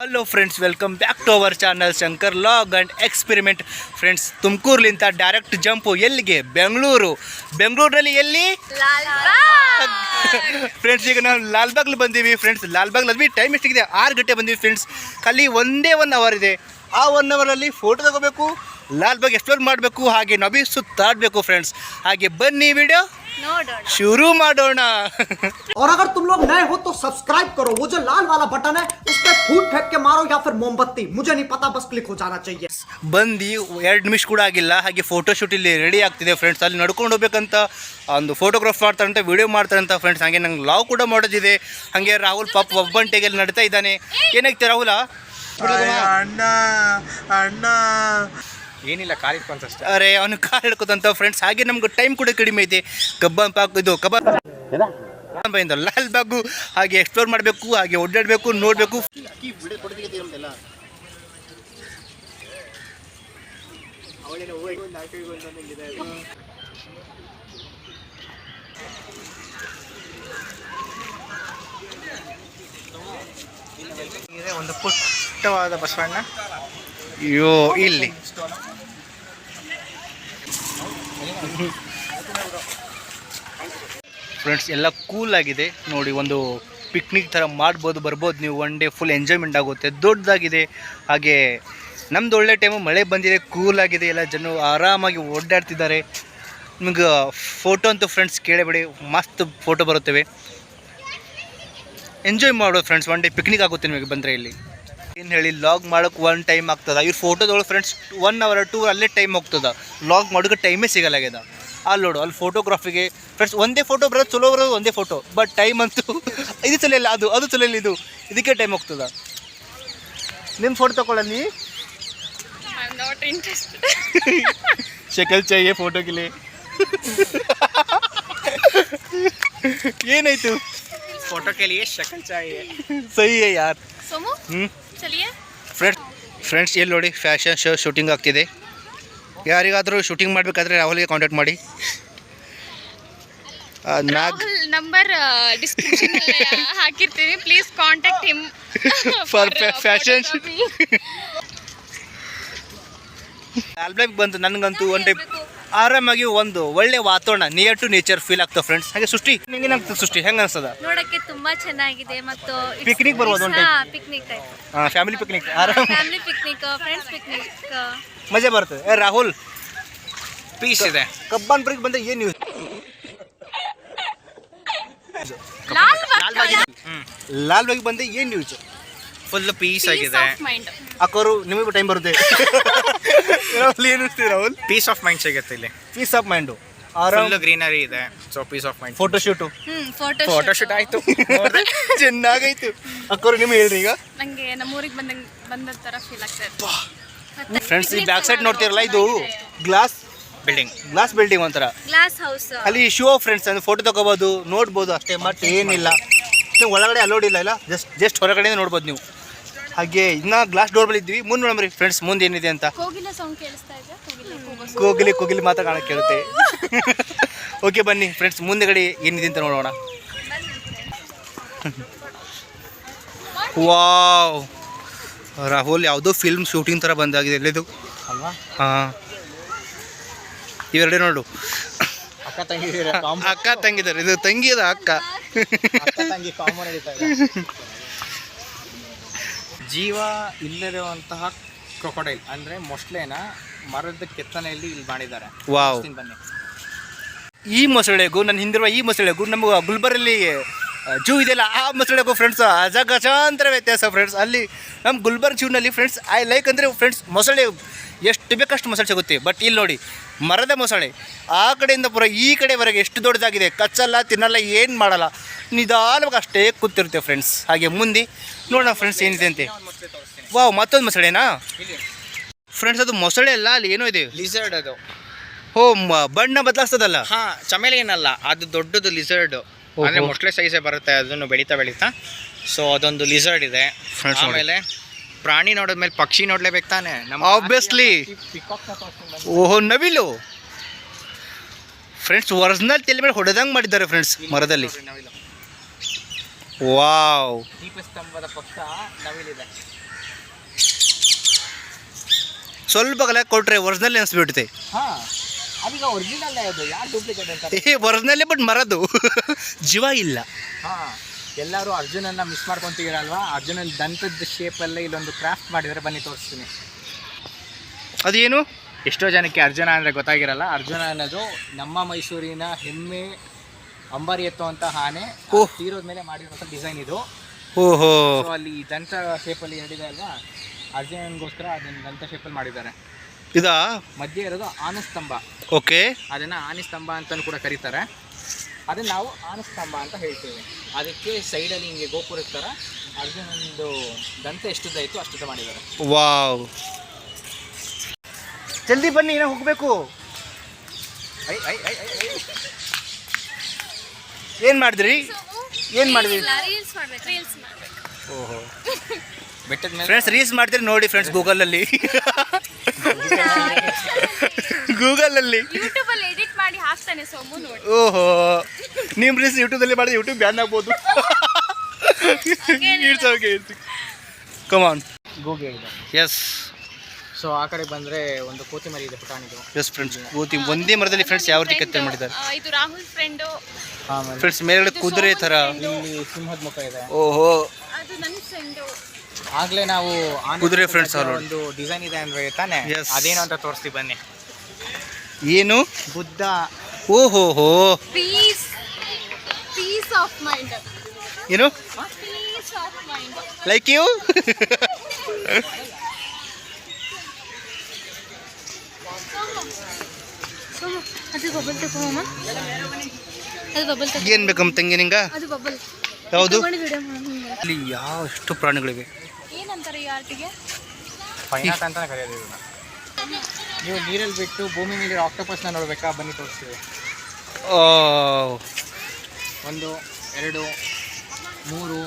Hello friends welcome back to our channel Shankar log and experiment friends ತುಮಕೂರ್ಲಿಂದ direct jump ಎಲ್ಲಿಗೆ? ಬೆಂಗಳೂರು. ಬೆಂಗಳೂರಲ್ಲಿ ಎಲ್ಲಿ? Friends ಈಗ ನಾವು ಲಾಲ್ಬಾಗ್ಲು ಬಂದೀವಿ. ಫ್ರೆಂಡ್ಸ್ ಲಾಲ್ಬಾಗ್ಲು ಅದ್ವಿ ಟೈಮ್ ಎಷ್ಟಿದೆ ಆರು ಗಂಟೆ ಬಂದೀವಿ ಫ್ರೆಂಡ್ಸ್ ಖಾಲಿ ಒಂದೇ ಒನ್ ಅವರ್ ಇದೆ. ಆ ಒನ್ ಅವರಲ್ಲಿ ಫೋಟೋ ತಗೋಬೇಕು. ಲಾಲ್ಬಾಗ್ ಎಕ್ಸ್ಪ್ಲೋರ್ ಮಾಡಬೇಕು ಹಾಗೆ ನಬಿ ಸುತ್ತಾಡಬೇಕು ಫ್ರೆಂಡ್ಸ್ ಹಾಗೆ ಬನ್ನಿ ವಿಡಿಯೋ ನೋಡೋಣ ಶುರು ಮಾಡೋಣ और अगर तुम लोग नए हो तो सब्सक्राइब करो वो जो लाल वाला बटन है उस पर फूट फेंक के मारो या फिर मोमबत्ती मुझे नहीं पता बस क्लिक हो जाना चाहिए ಬಂದು ಎರಡು ನಿಮಿಷ ಕೂಡ ಆಗಿಲ್ಲ ಹಾಗೆ ಫೋಟೋ ಶೂಟ್ ಇಲ್ಲಿ ರೆಡಿ ಆಗ್ತಿದೆ ಫ್ರೆಂಡ್ಸ್ ಅಲ್ಲಿ ನಡ್ಕೊಂಡು ಹೋಗ್ಬೇಕಂತ ಒಂದು ಫೋಟೋಗ್ರಾಫ್ ಮಾಡ್ತಾರಂತ ವಿಡಿಯೋ ಮಾಡ್ತಾರಂತ ಫ್ರೆಂಡ್ಸ್ ಹಾಗೆ ನಂಗೆ ಲಾವ್ ಕೂಡ ಮಾಡೋದಿದೆ ಹಾಗೆ ರಾಹುಲ್ ಪಾಪ ಒಬ್ಬಂಟೆಗೆ ಅಲ್ಲಿ ನಡ್ತಾ ಇದ್ದಾನೆ ಏನಾಗ್ತದೆ ರಾಹುಲ ಅಣ್ಣ ಅಣ್ಣ ಏನಿಲ್ಲ ಕಾಲಿಟ್ಕೊಂತ ಅಷ್ಟೇ. ಅರೆ ಅವನು ಕಾರ್ ಹಿಡ್ಕೋತಂತ ಫ್ರೆಂಡ್ಸ್ ಹಾಗೆ ನಮ್ಗೆ ಟೈಮ್ ಕೂಡ ಕಡಿಮೆ ಇದೆ. ಕಬ್ಬನ್ ಪಾಕ್ ಇದು ಕಬಾಬ್. ಲಾಲ್ ಬಾಗು ಹಾಗೆ ಎಕ್ಸ್ಪ್ಲೋರ್ ಮಾಡಬೇಕು ಹಾಗೆ ಓಡಾಡಬೇಕು ನೋಡಬೇಕು. ಇದೆ ಒಂದು ಪುಟ್ಟವಾದ ಬಸವಣ್ಣ. ಅಯ್ಯೋ ಇಲ್ಲಿ. ಫ್ರೆಂಡ್ಸ್ ಎಲ್ಲ ಕೂಲ್ ಆಗಿದೆ. ನೋಡಿ, ಒಂದು ಪಿಕ್ನಿಕ್ ಥರ ಮಾಡ್ಬೋದು, ಬರ್ಬೋದು. ನೀವು ಒನ್ ಡೇ ಫುಲ್ ಎಂಜಾಯ್ಮೆಂಟ್ ಆಗುತ್ತೆ. ದೊಡ್ಡದಾಗಿದೆ. ಹಾಗೆ ನಮ್ದು ಒಳ್ಳೆ ಟೈಮು ಮಳೆ ಬಂದಿದೆ ಕೂಲ್ ಆಗಿದೆ. ಎಲ್ಲ ಜನ ಆರಾಮಾಗಿ ಓಡಾಡ್ತಿದ್ದಾರೆ. ನಿಮ್ಗೆ ಫೋಟೋ ಅಂತೂ ಫ್ರೆಂಡ್ಸ್ ಕೇಳಬೇಡಿ, ಮಸ್ತ್ ಫೋಟೋ ಬರುತ್ತವೆ. ಎಂಜಾಯ್ ಮಾಡೋದು ಫ್ರೆಂಡ್ಸ್ ಒನ್ ಡೇ ಪಿಕ್ನಿಕ್ ಆಗುತ್ತೆ ನಿಮಗೆ ಬಂದರೆ ಇಲ್ಲಿ. ಏನು ಹೇಳಿ ಲಾಗ್ ಮಾಡೋಕ್ಕೆ ಒನ್ ಟೈಮ್ ಆಗ್ತದೆ. ಇವ್ರ ಫೋಟೋದೊಳಗೆ ಫ್ರೆಂಡ್ಸ್ ಒನ್ ಅವರ್ ಟೂ ಅಲ್ಲೇ ಟೈಮ್ ಹೋಗ್ತದೆ. ಲಾಗ್ ಮಾಡೋಕ್ಕೆ ಟೈಮೇ ಸಿಗಲಾಗ್ಯದ ಅಲ್ಲಿ ನೋಡು ಅಲ್ಲಿ ಫೋಟೋಗ್ರಾಫಿಗೆ ಫ್ರೆಂಡ್ಸ್ ಒಂದೇ ಫೋಟೋ ಬರೋದು ಚಲೋ ಬರೋದು ಒಂದೇ ಫೋಟೋ ಬಟ್ ಟೈಮ್ ಅಂತೂ ಇದು ಚಲಿಯಲ್ಲ ಅದು ಅದು ಚಲೋ ಇಲ್ಲ ಇದು. ಇದಕ್ಕೆ ಟೈಮ್ ಹೋಗ್ತದ. ನಿಮ್ಮ ಫೋಟೋ ತಗೊಳ್ಳಲ್ಲಿ ಶಕಲ್ ಚಾಯೇ ಫೋಟೋ ಕಿಲಿ ಏನಾಯ್ತು? ಫೋಟೋ ಕೆಲಿಯೇ ಶಕಲ್ ಚಾಯಿ ಸಹಿಯೇ ಯಾರು? ಹ್ಞೂ ಫ್ರೆಂಡ್ಸ್ ಫ್ರೆಂಡ್ಸ್ ಎಲ್ಲಿ ನೋಡಿ ಫ್ಯಾಷನ್ ಶೋ ಶೂಟಿಂಗ್ ಆಗ್ತಿದೆ. ಯಾರಿಗಾದರೂ ಶೂಟಿಂಗ್ ಮಾಡಬೇಕಾದ್ರೆ ರಾಹುಲ್ಗೆ ಕಾಂಟ್ಯಾಕ್ಟ್ ಮಾಡಿ. ನಾಗ್ ರಾಹುಲ್ ನಂಬರ್ ಡಿಸ್ಕ್ರಿಪ್ಷನ್ ಹಾಕಿರ್ತೀನಿ. Please contact him for fashion. Album ಬಂತು ನನಗಂತೂ ಒನ್ ಟೈಪ್ ಆರಾಮಾಗಿ ಒಂದು ಒಳ್ಳೆ ವಾತಾವರಣ ನಿಯರ್ ಟು ನೇಚರ್ ಫೀಲ್ ಆಗ್ತದೆ ಫ್ರೆಂಡ್ಸ್ ಹಾಗೆ ಸೃಷ್ಟಿ ನಿಂಗೆ ಆಗ್ತದೆ ಸೃಷ್ಟಿ? ಹೆಂಗೆ ಅನ್ಸದ ನೋಡಕ್ಕೆ ತುಂಬಾ ಚೆನ್ನಾಗಿದೆ ಮತ್ತು ಪಿಕ್ನಿಕ್ ಬರ್ಬೋದು time. ಪಿಕ್ನಿಕ್ ಫ್ಯಾಮಿಲಿ ಪಿಕ್ನಿಕ್ ಆರಾಮ ಫ್ಯಾಮಿಲಿ ಪಿಕ್ನಿಕ್ ಫ್ರೆಂಡ್ಸ್ ಪಿಕ್ನಿಕ್ ಮಜಾ ಬರ್ತದೆ. ಏ ರಾಹುಲ್. ಪೀಸ್ ಇದೆ. ಕಬ್ಬನ್ ಬ್ರಿಗ್ ಬಂದ ಏನು ನ್ಯೂಸ್ ಲಾಲ್ ಲಾಲ್ ಬಾಗ್ ಬಂದ ಏನು ನ್ಯೂಸ್ ಫುಲ್ ಪೀಸ್ ಆಗಿದೆ. ಅಕ್ಕೋರು ನಿಮಗೆ ಟೈಮ್ ಬರುತ್ತೆ. ರಾಹುಲ್ ಏನು ರಾಹುಲ್? ಪೀಸ್ ಆಫ್ ಮೈಂಡ್ ಸಿಗುತ್ತೆ ಇಲ್ಲಿ. ಪೀಸ್ ಆಫ್ ಮೈಂಡು ಆರಾಮ್. ಫುಲ್ ಗ್ರೀನರಿ ಇದೆ. So peace of mind photo shoot hmm photo photo shoot ಆಯ್ತು. ಚೆನ್ನಾಗೈತು. ಅಕ್ಕೋರು ನಿಮ್ಗೆ ಹೇಳ್ರಿ ಈಗ. ನಂಗೆ ನಮ್ಮೂರಿಗೆ ಬಂದಂಗ್ ಬಂದ ತರ ಫೀಲ್ ಆಗ್ತದೆ ಫ್ರೆಂಡ್ಸ್ ಈ ಬ್ಯಾಕ್ ಸೈಡ್ ನೋಡ್ತಿರಲ್ಲ ಇದು ಗ್ಲಾಸ್ ಬಿಲ್ಡಿಂಗ್ ಗ್ಲಾಸ್ ಬಿಲ್ಡಿಂಗ್ ಒಂಥರ. ಗ್ಲಾಸ್ ಹೌಸ್ ಅಲ್ಲಿ ಶೋ ಫ್ರೆಂಡ್ಸ್ ಅಂದ್ರೆ ಫೋಟೋ ತಗೋಬೋದು ನೋಡ್ಬೋದು ಅಷ್ಟೇ ಮತ್ತೆ ಏನಿಲ್ಲ. ನೀವು ಒಳಗಡೆ ಅಲೋಡ್ ಇಲ್ಲ ಇಲ್ಲ ಜಸ್ಟ್ ಜಸ್ಟ್ ಹೊರಗಡೆ ನೋಡ್ಬೋದು ನೀವು. ಹಾಗೆ ಇನ್ನ ಗ್ಲಾಸ್ ಡೋರ್ ಬಳಿ ಇದ್ವಿ. ಮುಂದೆ ನೋಡ್ರಿ ಫ್ರೆಂಡ್ಸ್ ಮುಂದೆ ಏನಿದೆ ಅಂತ. ಕೋಗಿಲೆ ಸೌಂಡ್ ಕೇಳಿಸ್ತಾ ಇದೆ? ಕೋಗಿಲೆ ಕೂಗೋ ಕೋಗಿಲಿ ಕೋಗಿಲಿ ಮಾತ್ರ ಕಾಣ ಕೇಳುತ್ತೆ. ಓಕೆ ಬನ್ನಿ ಫ್ರೆಂಡ್ಸ್ ಮುಂದೆಗಡೆ ಏನಿದೆ ಅಂತ ನೋಡೋಣ. ವಾವ್ ರಾಹುಲ್ ಯಾವುದೋ ಫಿಲ್ಮ್ ಶೂಟಿಂಗ್ ಥರ ಬಂದಾಗಿದೆ ಎಲ್ಲಿದು? ಅಲ್ವಾ? ಹಾಂ. ಇವೆರಡೇ ನೋಡು. ಅಕ್ಕ ತಂಗಿ ಅಕ್ಕ ತಂಗಿದ್ದಾರೆ ಇದು ತಂಗಿದ ಅದ ಅಕ್ಕ ಜೀವ ಇಲ್ಲದಿರುವಂತಹ ಕ್ರೊಕೊಡೈಲ್ ಅಂದ್ರೆ ಮೊಸಳೆನ ಮರದ ಕೆತ್ತನೆಯಲ್ಲಿ ಇಲ್ಲಿ ಮಾಡಿದ್ದಾರೆ. ವಾವ್. ಬನ್ನಿ. ಈ ಮೊಸಳೆಗೂ ನನ್ನ ಹಿಂದಿರುವ ಈ ಮೊಸಳೆಗೂ ನಮಗೆ ಗುಲ್ಬರಲ್ಲಿ ಜೂ ಇದೆಯಲ್ಲ ಆ ಮೊಸಳೆಗೂ ಫ್ರೆಂಡ್ಸ್ ಅಜಗಜಾಂತರ ವ್ಯತ್ಯಾಸ ಫ್ರೆಂಡ್ಸ್ ಅಲ್ಲಿ ನಮ್ಮ ಗುಲ್ಬರ್ಗ್ ಜೂನಲ್ಲಿ ಫ್ರೆಂಡ್ಸ್ ಐ ಲೈಕ್ ಅಂದರೆ ಫ್ರೆಂಡ್ಸ್ ಮೊಸಳೆ ಎಷ್ಟು ಬೇಕಷ್ಟು ಮೊಸಳೆ ಸಿಗುತ್ತೆ. ಬಟ್ ಇಲ್ಲಿ ನೋಡಿ ಮರದ ಮೊಸಳೆ ಆ ಕಡೆಯಿಂದ ಪೂರ ಈ ಕಡೆವರೆಗೆ ಎಷ್ಟು ದೊಡ್ಡದಾಗಿದೆ. ಕಚ್ಚಲ್ಲ ತಿನ್ನಲ್ಲ ಏನು ಮಾಡಲ್ಲ. ನಿಧಾನವಾಗಿ ಅಷ್ಟೇ ಕೂತಿರುತ್ತೆ ಫ್ರೆಂಡ್ಸ್ ಹಾಗೆ ಮುಂದೆ ನೋಡೋಣ ಫ್ರೆಂಡ್ಸ್ ಏನಿದೆ ಅಂತೆ. ವಾವ್ ಮತ್ತೊಂದು ಮೊಸಳೆನಾ? ಫ್ರೆಂಡ್ಸ್ ಅದು ಮೊಸಳೆ ಅಲ್ಲ ಅಲ್ಲಿ ಏನೋ ಇದೆ. ಲಿಸರ್ಡ್ ಅದು. ಓ ಬಣ್ಣ ಬದಲಾಗ್ತದಲ್ಲ. ಹಾಂ ಚಮೇಲೆ ಏನಲ್ಲ ಅದು ದೊಡ್ಡದು ಲಿಸರ್ಡ್ ಅಂದರೆ ಮೋಸ್ಟ್ಲಿ ಸೈಜೇ ಬರುತ್ತೆ ಅದನ್ನು ಬೆಳೀತಾ ಬೆಳಿತಾ. ಸೊ ಅದೊಂದು ಲಿಸರ್ಡ್ ಇದೆ. ಆಮೇಲೆ ಪ್ರಾಣಿ ನೋಡಿದ್ಮೇಲೆ ಪಕ್ಷಿ ನೋಡ್ಲೇಬೇಕು ತಾನೆ? ಆಬ್ವಿಯಸ್ಲಿ ಓಹೋ ನವಿಲು. ಫ್ರೆಂಡ್ಸ್ ಒರಿಜಿನಲ್ ತಲೆ ಮೇಲೆ ಹೊಡೆದಂಗೆ ಮಾಡಿದ್ದಾರೆ ಫ್ರೆಂಡ್ಸ್ ಮರದಲ್ಲಿ. ವಾವ್. ದೀಪಸ್ತಂಭದ ಪಕ್ಕ ನವಿಲಿದೆ. ಸ್ವಲ್ಪ ಕಲೆ ಕೊಟ್ಟರೆ ಒರಿಜಿನಲ್ ಅನಿಸ್ಬಿಡುತ್ತೆ ಅದೀಗ ಒರಿಜಿನಲ್ ಅದು ಯಾರು ಡೂಪ್ಲಿಕೇಟ್ ಅಂತ? ಏ ಒರಿಜಿನಲ್ಲೇ ಬಟ್ ಮರದು. ಜೀವ ಇಲ್ಲ. ಹಾಂ ಎಲ್ಲರೂ ಅರ್ಜುನನ್ನ ಮಿಸ್ ಮಾಡ್ಕೊಂತೀರಲ್ವಾ? ಅರ್ಜುನನ್ ದಂತದ ಶೇಪಲ್ಲೇ ಇಲ್ಲೊಂದು ಕ್ರಾಫ್ಟ್ ಮಾಡಿದರೆ ಬನ್ನಿ ತೋರಿಸ್ತೀನಿ. ಅದೇನು? ಎಷ್ಟೋ ಜನಕ್ಕೆ ಅರ್ಜುನ ಅಂದರೆ ಗೊತ್ತಾಗಿರಲ್ಲ. ಅರ್ಜುನ ಅನ್ನೋದು ನಮ್ಮ ಮೈಸೂರಿನ ಹೆಮ್ಮೆ ಅಂಬಾರಿ ಎತ್ತುವಂಥ ಆನೆ. ಓಹ್. ತೀರೋದ ಮೇಲೆ ಮಾಡಿರುವಂಥ ಡಿಸೈನ್ ಇದು. ಓಹೋ. ಅಲ್ಲಿ ದಂತ ಶೇಪಲ್ಲಿ ಹೇಳಿದೆ ಅಲ್ವಾ? ಅರ್ಜುನನ್ಗೋಸ್ಕರ ಅದನ್ನ ದಂತ ಶೇಪಲ್ಲಿ ಮಾಡಿದ್ದಾರೆ. ಇದಾ? ಮಧ್ಯೆ ಇರೋದು ಆನಸ್ತಂಭ. ಓಕೆ ಅದನ್ನು ಆನಿಸ್ತಂಭ ಅಂತಲೂ ಕೂಡ ಕರೀತಾರೆ. ಅದನ್ನ ನಾವು ಆನಸ್ತಂಭ ಅಂತ ಹೇಳ್ತೇವೆ. ಅದಕ್ಕೆ ಸೈಡಲ್ಲಿ ಹಿಂಗೆ ಗೋಪುರದ ಥರ ಅರ್ಜುನಂದು ದಂತ ಎಷ್ಟುದ್ದ ಇತ್ತು ಅಷ್ಟು ಮಾಡಿದ್ದಾರೆ. ವಾವ್. ಜಲ್ದಿ ಬನ್ನಿ ಏನೋ ಹೋಗ್ಬೇಕು. ಐ ಐ ಐ ಐ ಐ. ಏನು ಮಾಡಿದ್ರಿ? ಏನು ಮಾಡಿದ್ರಿ? ರೀಲ್ಸ್ ಮಾಡ್ಬೇಕು ರೀಲ್ಸ್ ಮಾಡ್ಬೇಕು. ಓಹೋ. ಬೆಟ್ಟದ ಮೇಲೆ ಫ್ರೆಂಡ್ಸ್ ರೀಲ್ಸ್ ಮಾಡ್ತೀರಿ ನೋಡಿ ಫ್ರೆಂಡ್ಸ್ ಗೂಗಲಲ್ಲಿ ಗೂಗಲಲ್ಲಿ ಯೂಟ್ಯೂಬ್ ಅಲ್ಲಿ ಎಡಿಟ್ ಮಾಡಿ ಹಾಕ್ತಾನೆ ಸೊಮ್ಮು ನೋಡಿ. ಓಹೋ. ನಿಮ್ಮ ರೀಲ್ಸ್ ಯೂಟ್ಯೂಬಲ್ಲಿ ಮಾಡಿದ್ರೆ ಯೂಟ್ಯೂಬ್ ಬ್ಯಾನ್ ಆಗ್ಬೋದು. It's okay come on Google yes so ಆ ಕಡೆ ಬಂದ್ರೆ ಒಂದು ಕೋತಿ ಮರಿ ಇದೆ. ಪುಟಾಣಿದು ಎಸ್ ಫ್ರೆಂಡ್ಸ್ ಕೋತಿ ಒಂದೇ ಮರದಲ್ಲಿ ಫ್ರೆಂಡ್ಸ್ ಯಾವ ರೀತಿ ಕತ್ತೆ ಮಾಡಿದ್ದಾರೆ? ಇದು ರಾಹುಲ್ ಫ್ರೆಂಡ್ ಫ್ರೆಂಡ್ಸ್ ಮೇಲ್ಗಡೆ ಕುದುರೆ ತರ ಇಲ್ಲಿ ಸಿಂಹದ ಮುಖ ಇದೆ. ಓಹೋ. ಅದು ನನ್ನ ಫ್ರೆಂಡು ಆಗ್ಲೇ ನಾವು ಕುದುರೆ ಫ್ರೆಂಡ್ಸ್ ಒಂದು ಡಿಸೈನ್ ಇದೆ ಅಂದ್ರೆ ತಾನೆ. ಅದೇನು ಅಂತ ತೋರಿಸ್ತೀವಿ ಬನ್ನಿ. ಏನು? ಬುದ್ಧ. ಓಹೋ ಹೋ. ಪೀಸ್ ಪೀಸ್ ಆಫ್ ಮೈಂಡ್ ಏನು? Peace of mind like you ಅದು ಬಬಲ್ ತಗೋಮ್ಮ ಅದು ಬಬಲ್ ತಗೋ ಏನು ಬೇಕಮ್ಮ ತಂಗಿ ನಿಂಗ? ಅದು ಬಬಲ್. ಯಾವುದು? ಇಲ್ಲಿ ಯಾವ ಎಷ್ಟು ಪ್ರಾಣಿಗಳಿವೆ? ಏನಂತಾರೆ ಈ ಆರ್ಟಿಗೆ? ಅಂತಾನೆ ಕರೆಯೋದು ಇದನ್ನ. ನೀವು ನೀರಲ್ಲಿ ಬಿಟ್ಟು ಭೂಮಿ ಮೇಲೆ ಆಕ್ಟೋಪಸ್ನ ನೋಡ್ಬೇಕಾ? ಬನ್ನಿ ತೋರಿಸ್ತೀವಿ. ಓ ಒಂದು ಎರಡು ಮೂರು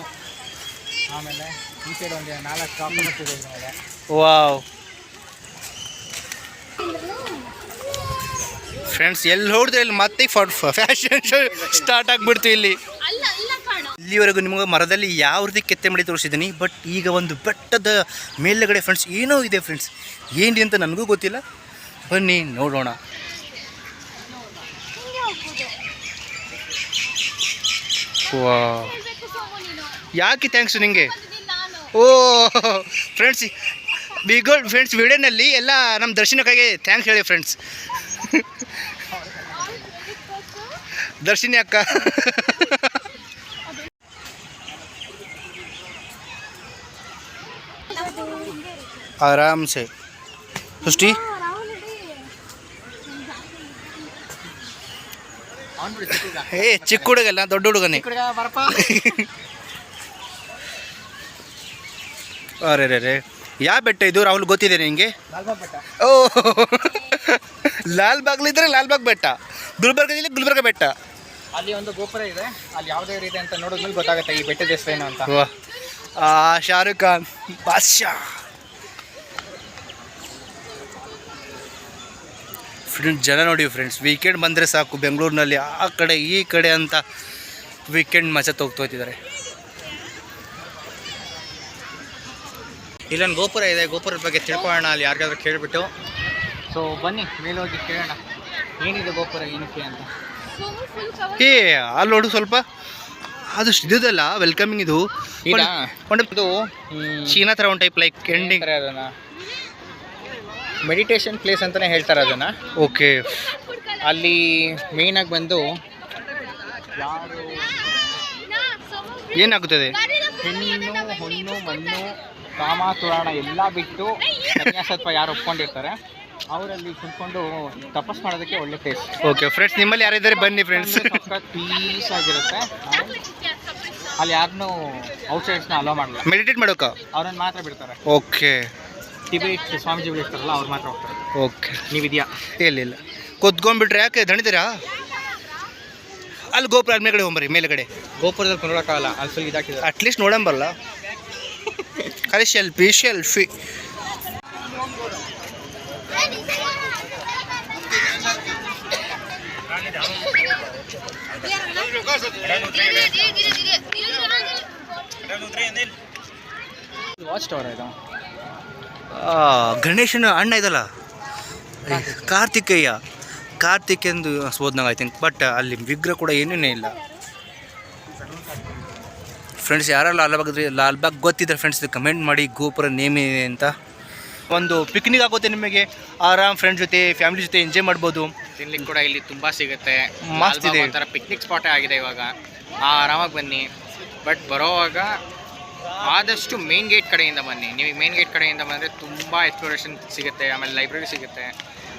ಆಮೇಲೆ ಈ ಸೈಡ್ ಒಂದು ನಾಲ್ಕು ಆಕ್ಟೋಪಸ್ ಇದೆ ಇದ್ರ ಮೇಲೆ. ವಾವ್. ಫ್ರೆಂಡ್ಸ್ ಎಲ್ಲಿ ಹೋಡಿದ್ರೆ ಇಲ್ಲಿ ಮತ್ತೆ ಫ್ಯಾಷನ್ ಶೋ ಸ್ಟಾರ್ಟ್ ಆಗಿಬಿಡ್ತು ಇಲ್ಲಿ. ಇಲ್ಲಿವರೆಗೂ ನಿಮಗೆ ಮರದಲ್ಲಿ ಯಾವ ರೀತಿ ಕೆತ್ತೆ ಮಾಡಿ ತೋರಿಸಿದ್ದೀನಿ ಬಟ್ ಈಗ ಒಂದು ಬೆಟ್ಟದ ಮೇಲುಗಡೆ ಫ್ರೆಂಡ್ಸ್ ಏನೋ ಇದೆ ಫ್ರೆಂಡ್ಸ್ ಏನಿದೆ ಅಂತ ನನಗೂ ಗೊತ್ತಿಲ್ಲ. ಬನ್ನಿ, ನೋಡೋಣ. ಯಾಕೆ ಥ್ಯಾಂಕ್ಸ್ ನಿಮಗೆ ಓ ಫ್ರೆಂಡ್ಸ್ ಬಿಗೋ ಫ್ರೆಂಡ್ಸ್ ವಿಡಿಯೋನಲ್ಲಿ ಎಲ್ಲ ನಮ್ಮ ದರ್ಶನಕ್ಕಾಗಿ ಥ್ಯಾಂಕ್ಸ್ ಹೇಳಿ ಫ್ರೆಂಡ್ಸ್ ದರ್ಶಿನಿ ಅಕ್ಕ. ಆರಾಮ್ से सृष्टि. ಏ ಚಿಕ್ಕ ಹುಡುಗಲ್ಲ ದೊಡ್ಡ ಹುಡುಗನೇ. ಅರೆ ರೇ ರೇ ಯಾವ ಬೆಟ್ಟ ಇದು? ರಾಹುಲ್ ಗೊತ್ತಿದೆ ನಿಮಗೆ ಲಾಲ್ಬಾಗ್ ಓ ಲಾಲ್ ಬಾಗ್ಲಿದ್ರೆ ಲಾಲ್ ಬಾಗ್ ಬೆಟ್ಟ. ಗುಲ್ಬರ್ಗದಲ್ಲಿ ಗುಲ್ಬರ್ಗ ಬೆಟ್ಟ. ಅಲ್ಲಿ ಒಂದು ಗೋಪುರ ಇದೆ. ಅಲ್ಲಿ ಯಾವುದೇ ಇದೆ ಅಂತ ನೋಡಿದ್ಮೇಲೆ ಗೊತ್ತಾಗುತ್ತೆ ಈ ಬೆಟ್ಟದ ಹೆಸರೇನು ಅಂತ. ಆ ಶಾರುಖ್ ಖಾನ್ ಬಾದ್ಶಾ. ಫ್ರೆಂಡ್ಸ್ ಜನ ನೋಡಿ ಫ್ರೆಂಡ್ಸ್ ವೀಕೆಂಡ್ ಬಂದರೆ ಸಾಕು ಬೆಂಗಳೂರಿನಲ್ಲಿ ಆ ಕಡೆ ಈ ಕಡೆ ಅಂತ ವೀಕೆಂಡ್ ಮಜಾ ತೋಗ್ತೋಯ್ತಿದ್ದಾರೆ ಇಲ್ಲೊಂದು ಗೋಪುರ ಇದೆ ಗೋಪುರದ ಬಗ್ಗೆ ತಿಳ್ಕೊಳ್ಳೋಣ ಅಲ್ಲಿ ಯಾರಿಗಾದ್ರೂ ಕೇಳಿಬಿಟ್ಟು. ಸೊ ಬನ್ನಿ ಮೇಲೆ ಹೋಗಿ ಕೇಳೋಣ. ಏನಿದೆ ಗೋಪುರ ಏನಕ್ಕೆ ಅಂತ. ಏ ಅಲ್ಲಿ ನೋಡು ಸ್ವಲ್ಪ. ಅದು ಇದಲ್ಲ ವೆಲ್ಕಮಿಂಗ್ ಇದು. ಒಂದು ಚೀನಾ ತರ ಒಂದು type like ending meditation place ಅಂತಲೇ ಹೇಳ್ತಾರೆ ಅದನ್ನು. ಓಕೆ. ಅಲ್ಲಿ ಮೇಯ್ನಾಗಿ ಬಂದು ಯಾರು? ಏನಾಗುತ್ತದೆ ಹೆಣ್ಣು ಹೊಣ್ಣು ಮಣ್ಣು ಕಾಮ ತುರಾಣ ಎಲ್ಲ ಬಿಟ್ಟು ಸನ್ಯಾಸತ್ವ ಯಾರು ಒಪ್ಕೊಂಡಿರ್ತಾರೆ ಅವರಲ್ಲಿ ಕುತ್ಕೊಂಡು ತಪಸ್ ಮಾಡೋದಕ್ಕೆ ಒಳ್ಳೆ ಪ್ಲೇಸ್ ಓಕೆ ಫ್ರೆಂಡ್ಸ್ ನಿಮ್ಮಲ್ಲಿ ಯಾರಿದ್ದಾರೆ ಬನ್ನಿ ಫ್ರೆಂಡ್ಸ್ ಪೀಸ್ ಆಗಿರುತ್ತೆ. ಅಲ್ಲಿ ಯಾರನ್ನೂ ಔಟ್ಸೈಡ್ಸ್ನ ಅಲೋ ಮಾಡಲ್ಲ ಮೆಡಿಟೇಟ್ ಮಾಡೋಕೆ? ಅವ್ರನ್ನ ಮಾತ್ರ ಬಿಡ್ತಾರೆ. ಓಕೆ. ಟಿಬೇಟ್ ಸ್ವಾಮೀಜಿಗಳು ಇರ್ತಾರಲ್ಲ ಅವ್ರು ಮಾತ್ರ ಹೋಗ್ತಾರೆ. ಓಕೆ ನೀವಿದೆಯಾ ಇಲ್ಲ ಇಲ್ಲ. ಕೊತ್ಕೊಂಡ್ಬಿಟ್ರೆ ಯಾಕೆ ದಣಿದಿರಾ? ಅಲ್ಲಿ ಗೋಪುರ ಮೇಲ್ಗಡೆ ಹೋಗ್ಬರಿ ಮೇಲ್ಗಡೆ ಗೋಪುರದಲ್ಲಿ ನೋಡೋಕ್ಕಾಗಲ್ಲ ಅಲ್ಲಿ ಫುಲ್ ಇದಾಕಿದ್ದಾರೆ ಅಟ್ಲೀಸ್ಟ್ ನೋಡಂಬಲ್ಲ ಖಾಲಿ ಶೆಲ್ಫಿ ಶೆಲ್ಫಿ ವಾಚ್ ಟವರ್ ಇದು. ಗಣೇಶನ ಅಣ್ಣ ಇದಲ್ಲ? ಕಾರ್ತಿಕೇಯ. ಕಾರ್ತಿಕ್ ಎಂದು ಸೋದ್ನಾಗ ಬಟ್ ಅಲ್ಲಿ ವಿಗ್ರಹ ಕೂಡ ಏನೇನೇ ಇಲ್ಲ. ಫ್ರೆಂಡ್ಸ್ ಯಾರೋ ಲಾಲ್ಬಾಗ್ ಲಾಲ್ಬಾಗ್ ಗೊತ್ತಿದ್ರೆ ಫ್ರೆಂಡ್ಸ್ ಕಮೆಂಟ್ ಮಾಡಿ ಗೋಪುರ ನೇಮ್ ಏನಿದೆ ಅಂತ. ಒಂದು ಪಿಕ್ನಿಕ್ ಆಗುತ್ತೆ ನಿಮಗೆ. ಆರಾಮ್ ಫ್ರೆಂಡ್ ಜೊತೆ ಫ್ಯಾಮಿಲಿ ಜೊತೆ ಎಂಜಾಯ್ ಮಾಡ್ಬೋದು. ತಿನ್ಲಿಕ್ಕೆ ಕೂಡ ಇಲ್ಲಿ ತುಂಬ ಸಿಗುತ್ತೆ. ಮಸ್ತ್ ಇದೆ. ಒಂಥರ ಪಿಕ್ನಿಕ್ ಸ್ಪಾಟೇ ಆಗಿದೆ ಇವಾಗ. ಆರಾಮಾಗಿ ಬನ್ನಿ. ಬಟ್ ಬರೋವಾಗ ಆದಷ್ಟು ಮೇನ್ ಗೇಟ್ ಕಡೆಯಿಂದ ಬನ್ನಿ. ನೀವು ಮೇನ್ ಗೇಟ್ ಕಡೆಯಿಂದ ಬಂದರೆ ತುಂಬ ಎಕ್ಸ್ಪ್ಲೋರೇಷನ್ ಸಿಗುತ್ತೆ ಆಮೇಲೆ ಲೈಬ್ರರಿ ಸಿಗುತ್ತೆ.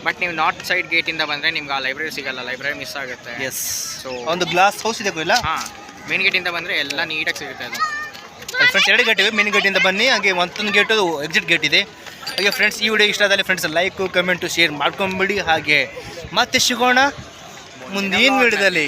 ಬಟ್ ನೀವು ನಾರ್ತ್ ಸೈಡ್ ಗೇಟಿಂದ ಬಂದರೆ ನಿಮ್ಗೆ ಆ ಲೈಬ್ರರಿ ಸಿಗಲ್ಲ ಲೈಬ್ರರಿ ಮಿಸ್ ಆಗುತ್ತೆ. ಎಸ್ ಸೊ ಒಂದು ಗ್ಲಾಸ್ ಹೌಸ್ ಇದೆ ಇಲ್ಲ? ಹಾಂ. ಮೇನ್ ಗೇಟಿಂದ ಬಂದರೆ ಎಲ್ಲ ನೀಟಾಗಿ ಸಿಗುತ್ತೆ ಅದು. ಫ್ರೆಂಡ್ಸ್ ಎರಡು ಗೇಟ್ ಇವೆ. ಮೇನ್ ಗೇಟಿಂದ ಬನ್ನಿ. ಹಾಗೆ ಒಂದೊಂದು ಗೇಟು ಎಕ್ಸಿಟ್ ಗೇಟ್ ಇದೆ. ಹಾಗೆ ಫ್ರೆಂಡ್ಸ್ ಈ ವಿಡಿಯೋ ಇಷ್ಟ ಆದಲ್ಲಿ ಫ್ರೆಂಡ್ಸ್ ಲೈಕು ಕಮೆಂಟು ಶೇರ್ ಮಾಡ್ಕೊಂಬಿಡಿ. ಹಾಗೆ ಮತ್ತೆ ಸಿಗೋಣ ಮುಂದಿನ ವಿಡಿಯೋದಲ್ಲಿ